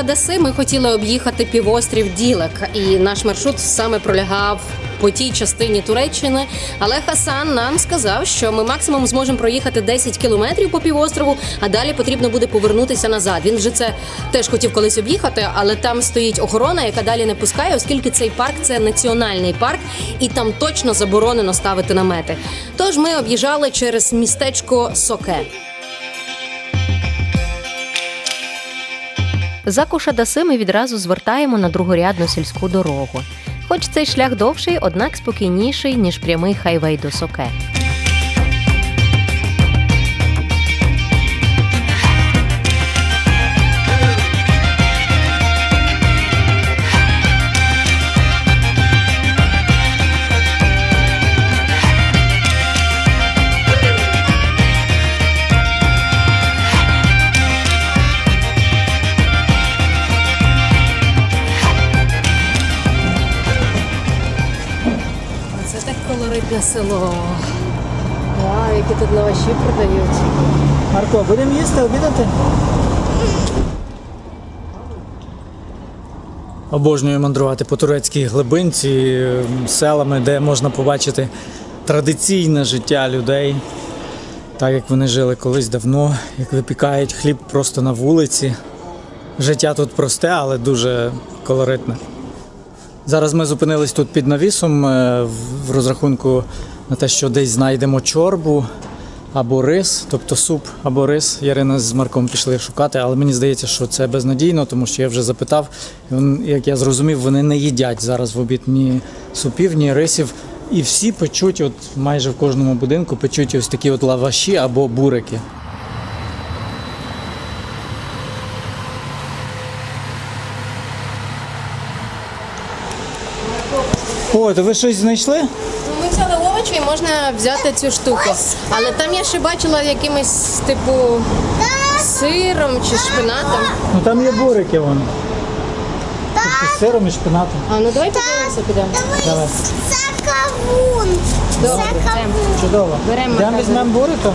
Кушадаси ми хотіли об'їхати півострів Ділек, і наш маршрут саме пролягав по тій частині Туреччини. Але Хасан нам сказав, що ми максимум зможемо проїхати 10 кілометрів по півострову, а далі потрібно буде повернутися назад. Він вже це теж хотів колись об'їхати, але там стоїть охорона, яка далі не пускає, оскільки цей парк це національний парк, і там точно заборонено ставити намети. Тож ми об'їжджали через містечко Соке. За Кушадаси ми відразу звертаємо на другорядну сільську дорогу. Хоч цей шлях довший, однак спокійніший, ніж прямий хайвей до Соке. Колоритне село. Вау, які тут лаваші продають. Марко, будемо їсти, обідати? Обожнюю мандрувати по турецькій глибинці, селами, де можна побачити традиційне життя людей, так як вони жили колись давно, як випікають хліб просто на вулиці. Життя тут просте, але дуже колоритне. Зараз ми зупинились тут під навісом е, в- розрахунку на те, що десь знайдемо чорбу або рис, тобто суп або рис. Ярина з Марком пішли шукати, але мені здається, що це безнадійно, тому що я вже запитав. Як я зрозумів, вони не їдять зараз в обід ні супів, ні рисів. І всі печуть, от майже в кожному будинку печуть ось такі от лаваші або бурики. О, то ви щось знайшли? Ну, Ми взяли овочі і можна взяти цю штуку. Але там я ще бачила якимось типу сиром чи шпинатом. Ну там є бурики вон. Тобто з сиром і шпинатом. А ну давай подивимося, підемо. Давай. Це кавун. Добре, Це йдемо. кавун. Чудово. Беремо Йдемо магазин. візьмемо бурика.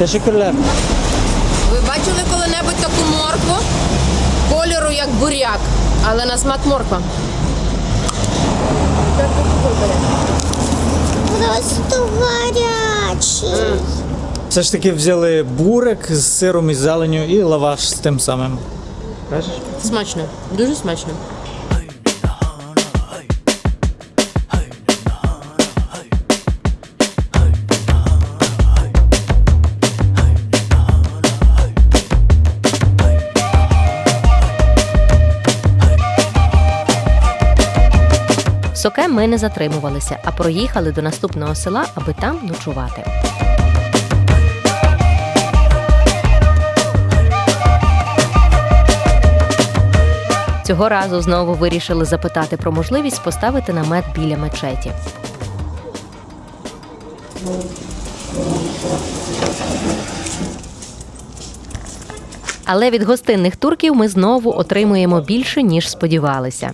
Teşekkürler. Ви бачили коли-небудь таку моркву? Кольору як буряк, але на смак морква. Просто гарячий. Все ж таки взяли бурик з сиром і зеленю і лаваш з тим самим. Бачиш? Смачно, дуже смачно. Соке ми не затримувалися, а проїхали до наступного села, аби там ночувати. Цього разу знову вирішили запитати про можливість поставити намет біля мечеті. Але від гостинних турків ми знову отримуємо більше, ніж сподівалися.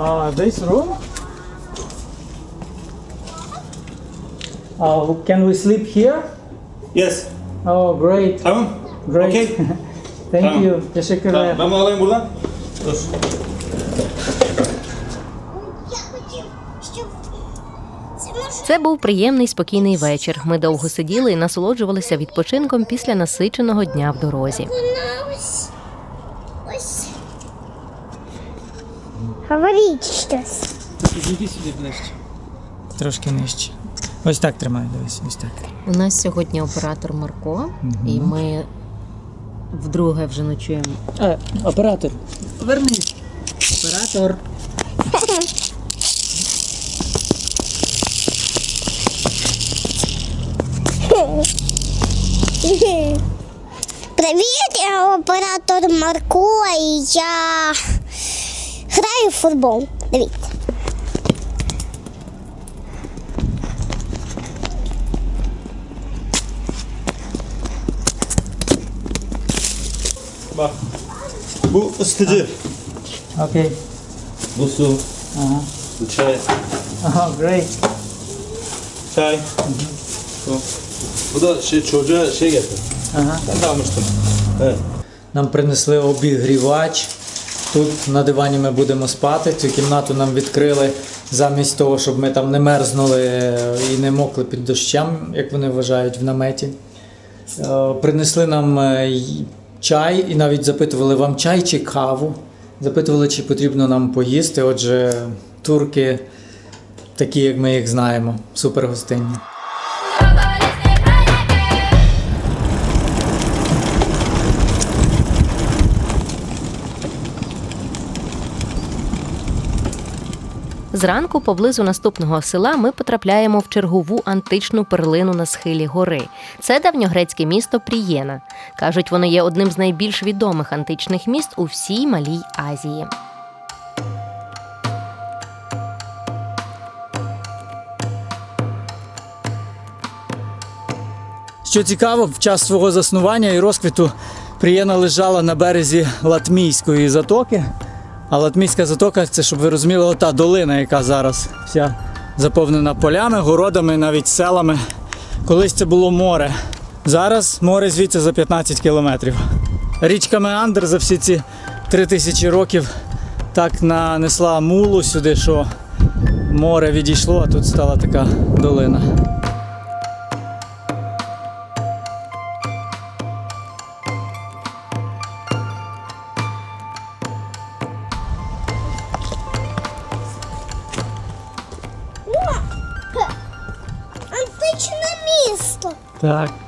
Uh, this room? Uh, can we sleep here? Yes. Oh, great. Tamam. Great. Okey. Thank Tamam. you. Teşekkürler. Tamam. Ben bunu alayım buradan. Dur. Я хотів, щоб це може Це був приємний спокійний вечір. Ми довго сиділи і насолоджувалися відпочинком після насиченого дня в дорозі. вона ось. Ось. Говоріть щось. Трошки нижче. Ось так тримаю, дивись, ось так. У нас сьогодні оператор Марко, і ми вдруге вже ночуємо. Е, оператор. Вернись. Оператор. Привіт, я оператор Марко і я граю в футбол. Дивіться. Bak. Bu ısıtıcı. Окей. Bu su. Ага. Bu çay. Ага, great. Çay. Su. Bu da şey çocuğa şey getir. Ага. Ben de almıştım. Evet. Нам принесли обігрівач. Тут на дивані ми будемо спати. Цю кімнату нам відкрили замість того, щоб ми там не мерзнули і не мокли під дощем, як вони вважають в наметі. Е, Принесли нам е, чай і навіть запитували вам чай чи каву. Запитували, чи потрібно нам поїсти. Отже, турки такі, як ми їх знаємо, супер гостинні. Зранку поблизу наступного села ми потрапляємо в чергову античну перлину на схилі гори. Це давньогрецьке місто Прієна. Кажуть, воно є одним з найбільш відомих античних міст у всій малій Азії. Що цікаво, в час свого заснування і розквіту Прієна лежала на березі Латмійської затоки. А Латмійська затока це, щоб ви розуміли, ота долина, яка зараз вся заповнена полями, городами, навіть селами. Колись це було море. Зараз море звідси за 15 кілометрів. Річка Меандр за всі ці три тисячі років так нанесла мулу сюди, що море відійшло, а тут стала така долина. Так.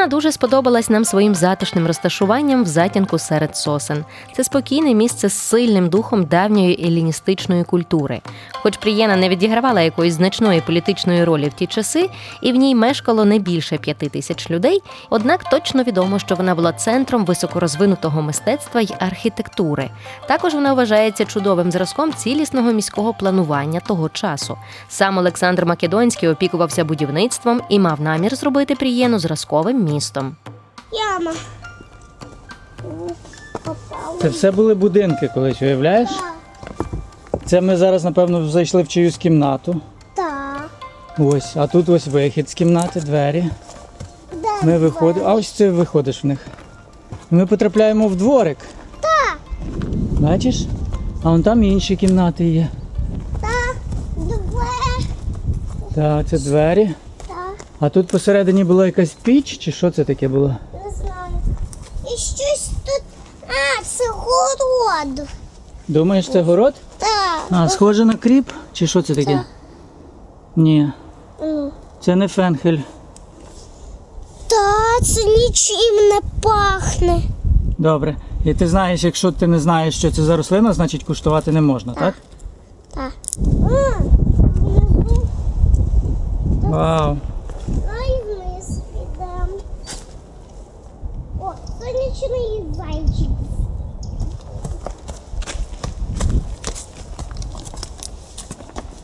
Прієна дуже сподобалась нам своїм затишним розташуванням в затінку серед сосен. Це спокійне місце з сильним духом давньої еліністичної культури. Хоч Прієна не відігравала якоїсь значної політичної ролі в ті часи, і в ній мешкало не більше п'яти тисяч людей. Однак точно відомо, що вона була центром високорозвинутого мистецтва й архітектури. Також вона вважається чудовим зразком цілісного міського планування того часу. Сам Олександр Македонський опікувався будівництвом і мав намір зробити Прієну зразковим містом. Яма. Це все були будинки колись, уявляєш? Це ми зараз, напевно, зайшли в чиюсь кімнату. Так. Ось, а тут ось вихід з кімнати, двері. Де Ми виходимо. А ось ти виходиш в них. Ми потрапляємо в дворик. Так. Бачиш? А вон там інші кімнати є. Так. Две. Так, це двері. Так. А тут посередині була якась піч, чи що це таке було? Не знаю. І щось тут. А, це город. Думаєш, це город? Так. А, схоже на кріп? Чи що це таке? Ні, Ну. це не фенхель. Та це нічим не пахне. Добре. І ти знаєш, якщо ти не знаєш, що це за рослина, значить куштувати не можна, так? Так. Вау. Ай, вниз підемо. О, сонячний зайчик.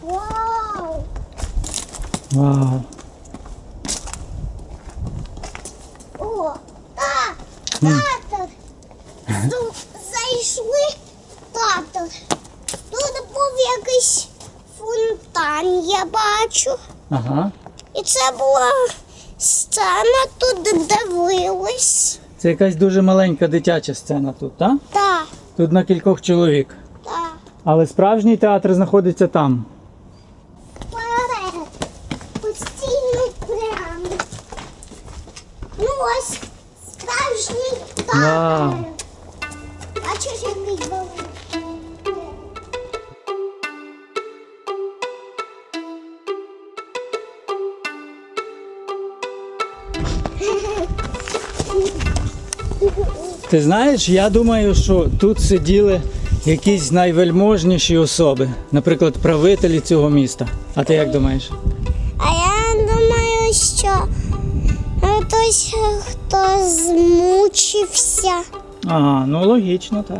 Вау! Вау. О, та, татер. Тут зайшли татер. Тут був якийсь фонтан, я бачу. Ага. І це була сцена, тут дивились. Це якась дуже маленька дитяча сцена тут, так? Так, Тут на кількох чоловік. так. Але справжній театр знаходиться там. Вперед. Постійно прямо. Ну ось Вау. театр. Бачиш, який великий. Ти знаєш, я думаю, що тут сиділи якісь найвельможніші особи, наприклад, правителі цього міста. А ти як думаєш? Хто змучився. Ага, ну логічно, так.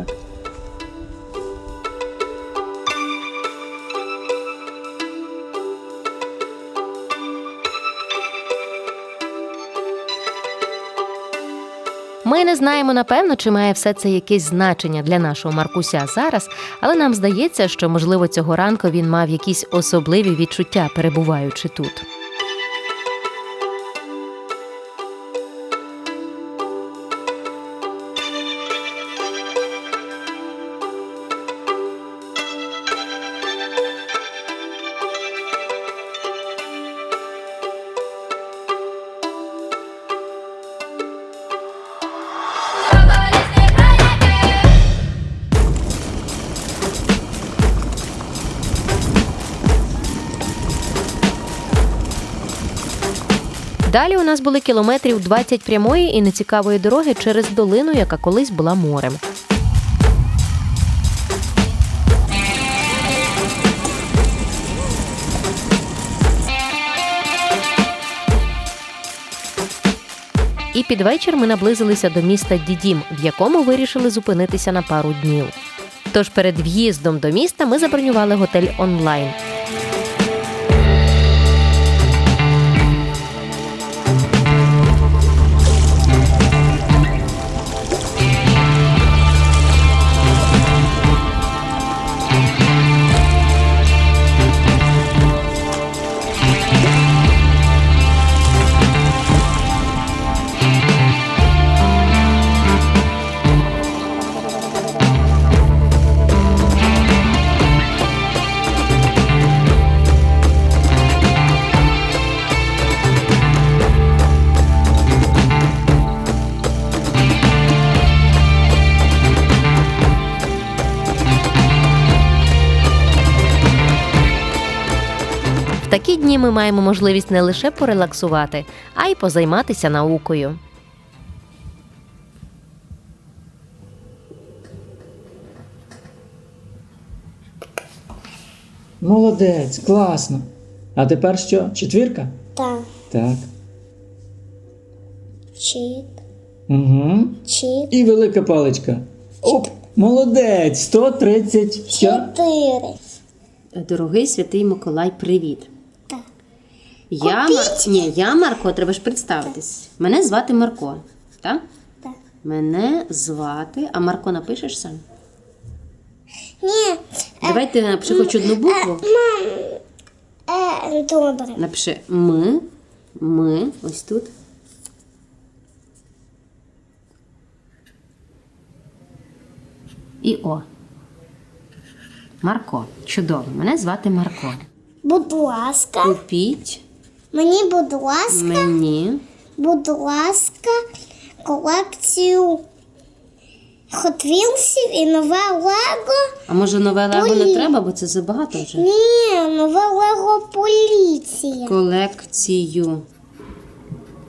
Ми не знаємо напевно, чи має все це якесь значення для нашого Маркуся зараз, але нам здається, що можливо цього ранку він мав якісь особливі відчуття, перебуваючи тут. Далі у нас були кілометрів 20 прямої і нецікавої дороги через долину, яка колись була морем. І під вечір ми наблизилися до міста Дідім, в якому вирішили зупинитися на пару днів. Тож перед в'їздом до міста ми забронювали готель онлайн. В такі дні ми маємо можливість не лише порелаксувати, а й позайматися наукою. Молодець, класно. А тепер що? Четвірка? Так, Так. чик, Угу. чик, І велика паличка. Оп! Молодець! 130. Що? чотири. Дорогий святий Миколай, привіт. Я, Мар... Ні, я Марко, треба ж представитись. Мене звати Марко. Так? Так. Мене звати. А Марко напишеш сам? Ні, Давай ти напиши хоч одну букву. е, добре. Напиши ми. Ми. Ось тут. І О. Марко. Чудово. Мене звати Марко. Будь ласка, Купіть мені, будь ласка, мені будь ласка, колекцію Hot Wheels'ів і нове Лего. А може нове лего не треба, бо це забагато вже. Ні, нове Лего поліція. Колекцію.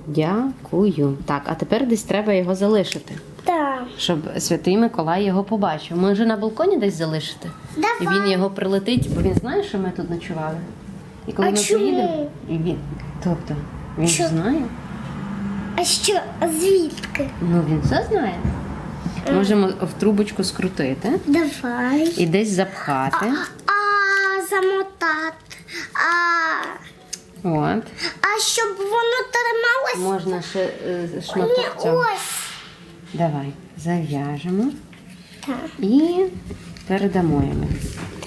Дякую. Так, а тепер десь треба його залишити, Так. щоб святий Миколай його побачив. Може на балконі десь залишити? І Давай. він його прилетить, бо він знає, що ми тут ночували. І коли А ми чому? приїдемо, і він. Тобто, він ж Що? знає. А що, звідки? Ну він все знає. Можемо в трубочку скрутити Давай. і десь запхати. А замотати. А, От. а щоб воно трималось. Можна ще е, шматок цього. ось. Давай, зав'яжемо Так. і передамо йому.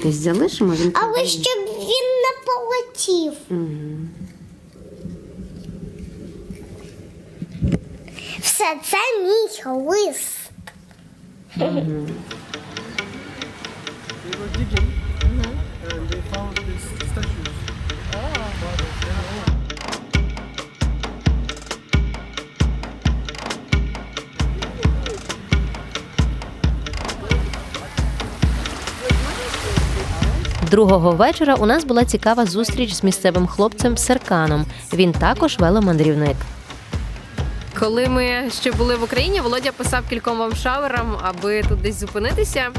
Десь залишимо, він Але щоб він не полетів. Угу. Все, це мій лист. and they found Другого вечора у нас була цікава зустріч з місцевим хлопцем Серканом. Він також веломандрівник. Коли ми ще були в Україні, Володя писав кільком вам шаверам, аби тут десь зупинитися.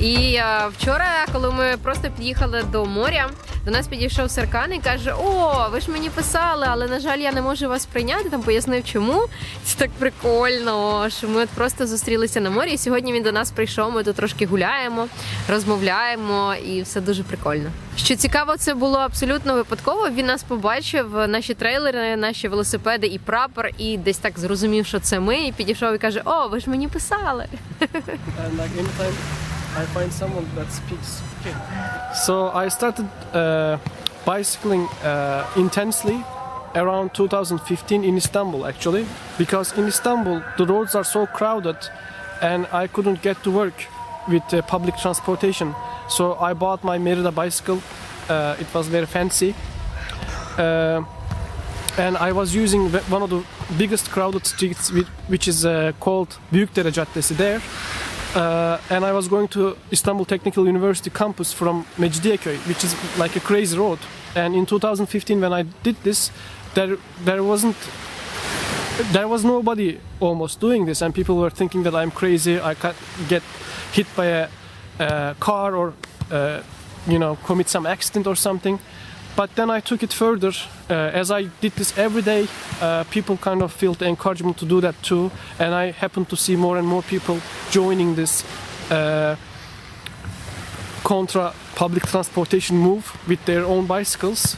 І е, вчора, коли ми просто під'їхали до моря, до нас підійшов Серкан і каже: О, ви ж мені писали, але на жаль, я не можу вас прийняти. Там пояснив, чому це так прикольно. Що ми от просто зустрілися на морі. І сьогодні він до нас прийшов. Ми тут трошки гуляємо, розмовляємо, і все дуже прикольно. Що цікаво, це було абсолютно випадково. Він нас побачив, наші трейлери, наші велосипеди і прапор, і десь так зрозумів, що це ми. І підійшов і каже: О, ви ж мені писали. I find someone that speaks. Okay. So I started uh, bicycling uh, intensely around 2015 in Istanbul actually because in Istanbul the roads are so crowded and I couldn't get to work with uh, public transportation. So I bought my Merida bicycle. Uh, it was very fancy. Uh, and I was using one of the biggest crowded streets, which is uh, called Büyükdere Caddesi there. Uh, and I was going to Istanbul Technical University campus from Mecidiyeköy, which is like a crazy road. And in 2015, when I did this, there there wasn't there was nobody almost doing this, and people were thinking that I'm crazy. I can't get hit by a, uh car or uh, you know commit some accident or something. But then I took it further. Uh, as I did this every day, uh, people kind of felt the encouragement to do that too, and I happened to see more and more people joining this uh, contra public transportation move with their own bicycles.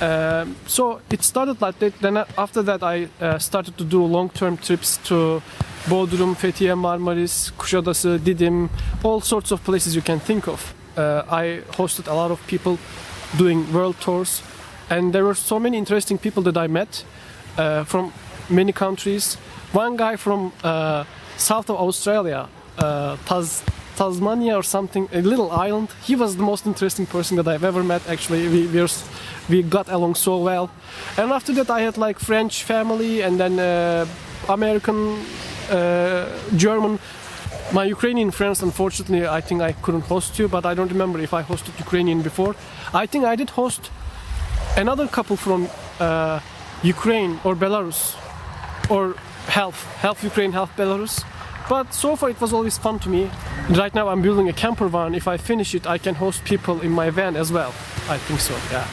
Um, so it started like that. Then after that, I uh, started to do long-term trips to Bodrum, Fethiye, Marmaris, Kuşadası, Didim, all sorts of places you can think of. Uh, I hosted a lot of people doing world tours, and there were so many interesting people that I met uh, from many countries. One guy from uh, south of Australia, uh, Tas- Tasmania or something, a little island. He was the most interesting person that I've ever met. Actually, we we, we got along so well. And after that, I had like French family, and then uh, American, uh, German. My Ukrainian friends, unfortunately, I think I couldn't host you, but I don't remember if I hosted Ukrainian before. I think I did host another couple from uh, Ukraine or Belarus, or half, half Ukraine, half Belarus. But so far, it was always fun to me. Right now, I'm building a camper van. If I finish it, I can host people in my van as well. I think so, yeah.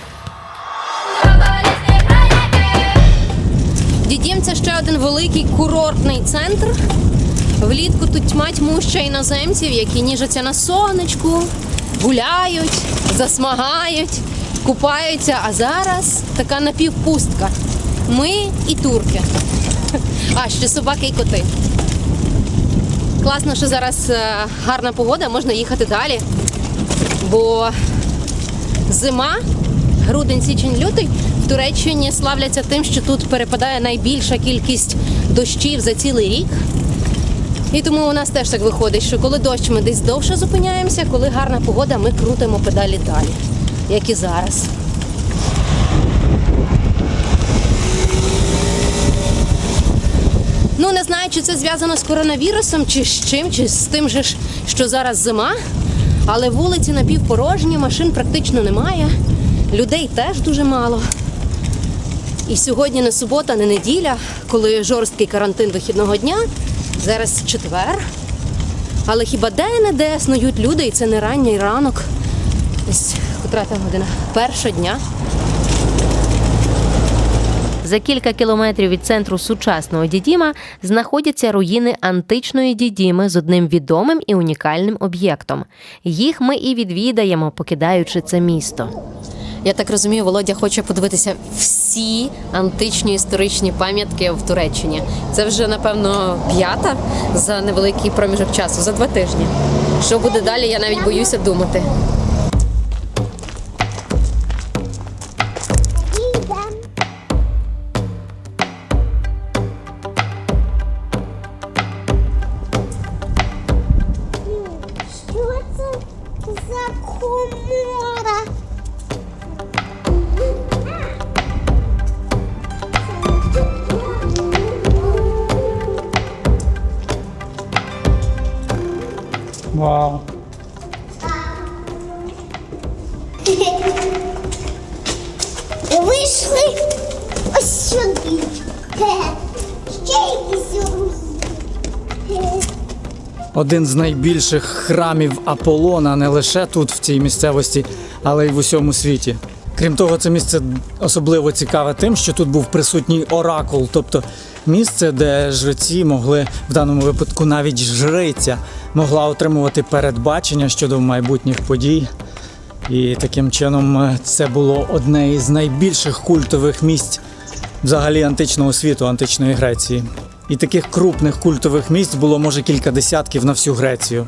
Дідім це ще один великий курортний центр. Влітку тут тьма тьмуща іноземців, які ніжаться на сонечку, гуляють, засмагають, купаються. А зараз така напівпустка. Ми і турки. А, ще собаки і коти. Класно, що зараз е, гарна погода, можна їхати далі. Бо зима, грудень, січень, лютий в Туреччині славляться тим, що тут перепадає найбільша кількість дощів за цілий рік. І тому у нас теж так виходить, що коли дощ, ми десь довше зупиняємося, коли гарна погода, ми крутимо педалі далі, як і зараз. Ну, не знаю, чи це зв'язано з коронавірусом, чи з чим, чи з тим же що зараз зима. Але вулиці напівпорожні, машин практично немає, людей теж дуже мало. І сьогодні не субота, не неділя, коли жорсткий карантин вихідного дня. Зараз четвер. Але хіба де-не-де снують люди, і це не ранній ранок. Ось котра там година? Перша дня. За кілька кілометрів від центру сучасного Дідіма знаходяться руїни античної Дідіми з одним відомим і унікальним об'єктом. Їх ми і відвідаємо, покидаючи це місто. Я так розумію, Володя хоче подивитися всі античні історичні пам'ятки в Туреччині. Це вже, напевно, п'ята за невеликий проміжок часу, за два тижні. Що буде далі, я навіть боюся думати. Вау. Вийшли ось сюди. Е, Ще якісь руїни. Один з найбільших храмів Аполлона не лише тут, в цій місцевості, але й в усьому світі. Крім того, це місце особливо цікаве тим, що тут був присутній оракул, тобто місце, де жреці могли в даному випадку навіть жриця могла отримувати передбачення щодо майбутніх подій. І таким чином е, це було одне із найбільших культових місць взагалі античного світу, античної Греції. І таких крупних культових місць було може кілька десятків на всю Грецію.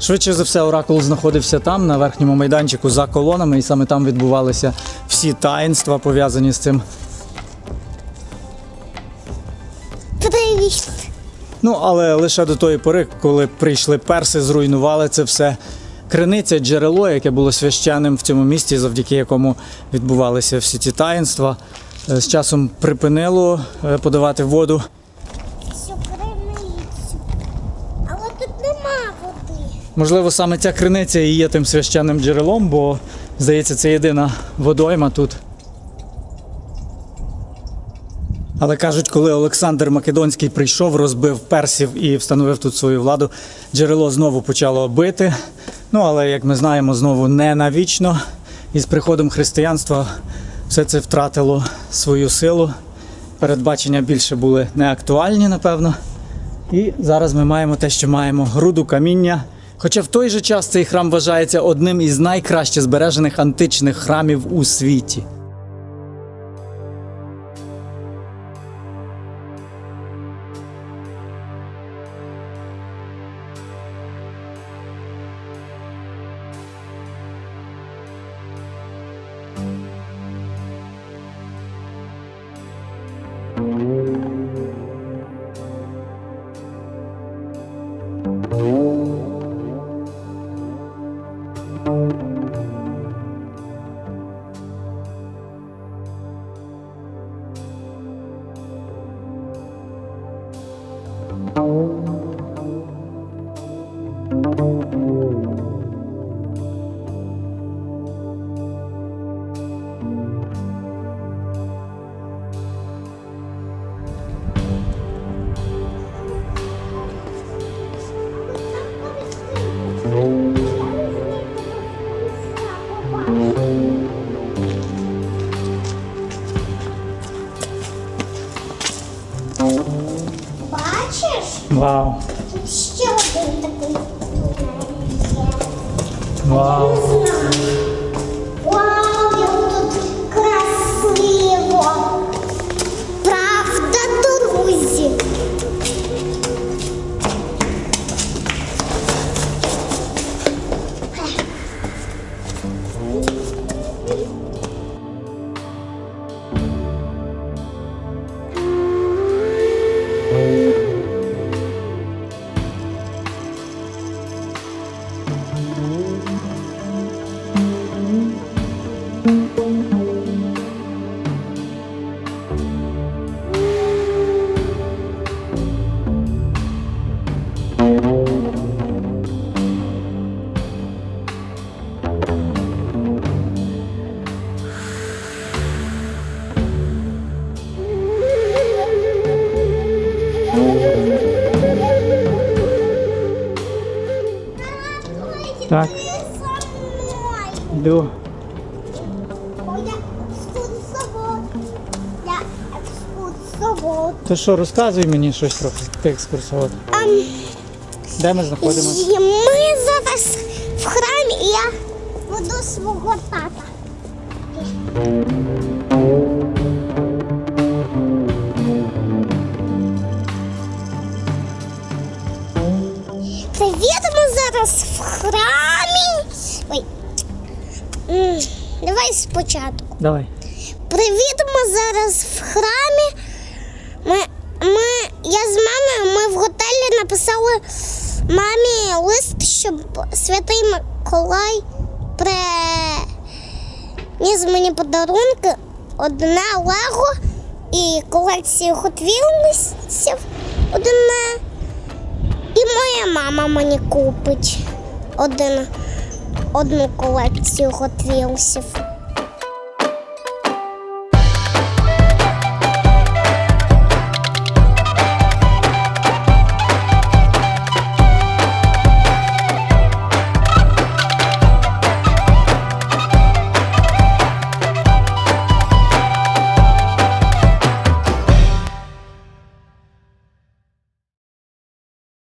Швидше за все, оракул знаходився там, на верхньому майданчику за колонами, і саме там відбувалися всі таїнства, пов'язані з цим. Ну, але лише до тої пори, коли прийшли перси, зруйнували це все. Криниця, джерело, яке було священним в цьому місті, завдяки якому відбувалися всі ці таїнства, е, з часом припинило е, подавати воду. Але тут нема води. Можливо, саме ця криниця і є тим священним джерелом, бо, здається, це єдина водойма тут. Але кажуть, коли Олександр Македонський прийшов, розбив персів і встановив тут свою владу, джерело знову почало бити. Ну, але як ми знаємо, знову не навічно. І з приходом християнства все це втратило свою силу. Передбачення більше були не актуальні, напевно. І зараз ми маємо те, що маємо груду каміння. Хоча в той же час цей храм вважається одним із найкраще збережених античних храмів у світі. Бачиш? Вау! Так, йду. То що, розказуй мені щось трохи, ти екскурсовод. Ам, Де ми знаходимося? і ми зараз в храмі, і я веду свого тата. Привіт, ми зараз в храмі. Ой. М, Давай спочатку. Давай. Привіт, ми зараз в храмі. Ми, ми, я з мамою ми в готелі написали мамі лист, щоб святий Миколай приніс мені подарунки, одне Лего і колекцію Wheels одне. І моя мама мені купить один, одну колекцію Hot Wheels.